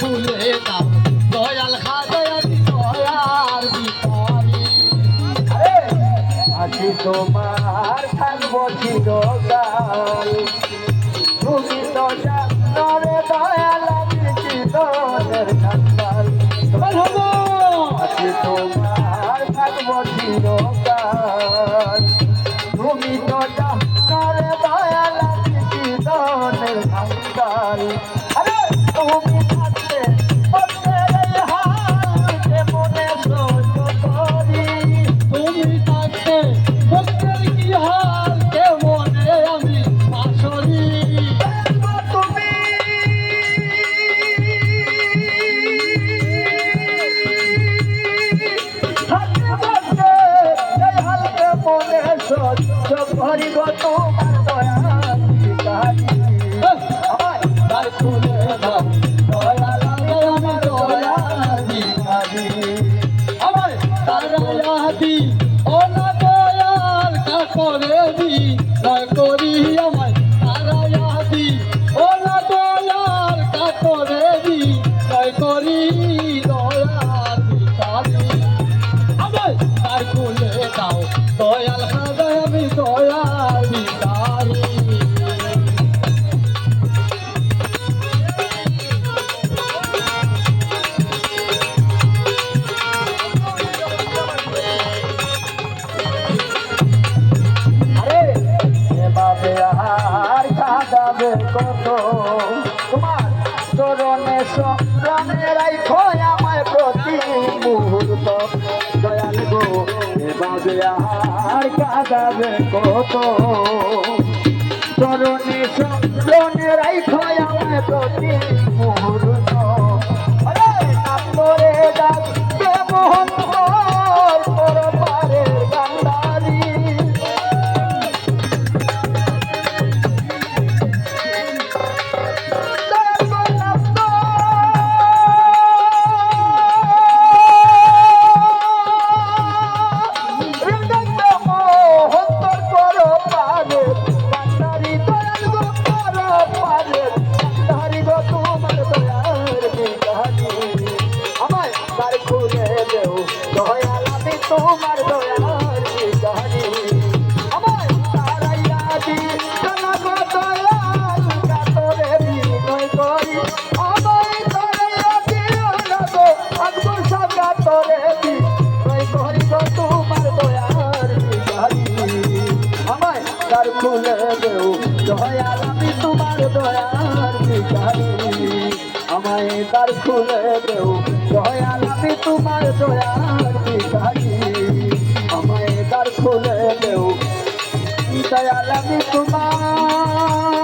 কুলে দাও। তোমার থাকব চিরকাল। তুমি তো জানরে দয়াল আমি জীবনের কাল বলব আছি তোমার থাকব চিরকাল। তারাইয়া দি ও দয়াল কা দি কাঁদাবে কত তোমার চরণে সংগ্রামে রাইখো আমায় প্রতি মুহূর্ত। দয়াল গো এভাবে আর কাঁদাবে কত? চরণে সংগ্রামে রাইখো আমায় প্রতি মুহূর্ত। তোমার দয়ার বিদারি আমায় তার খুলে দেও, দয়াল আমি তোমার দয়ার বিদারি আমায় তার খুলে দেও, দয়াল আমি তোমার খুলে দেও দয়াল আমি তোমার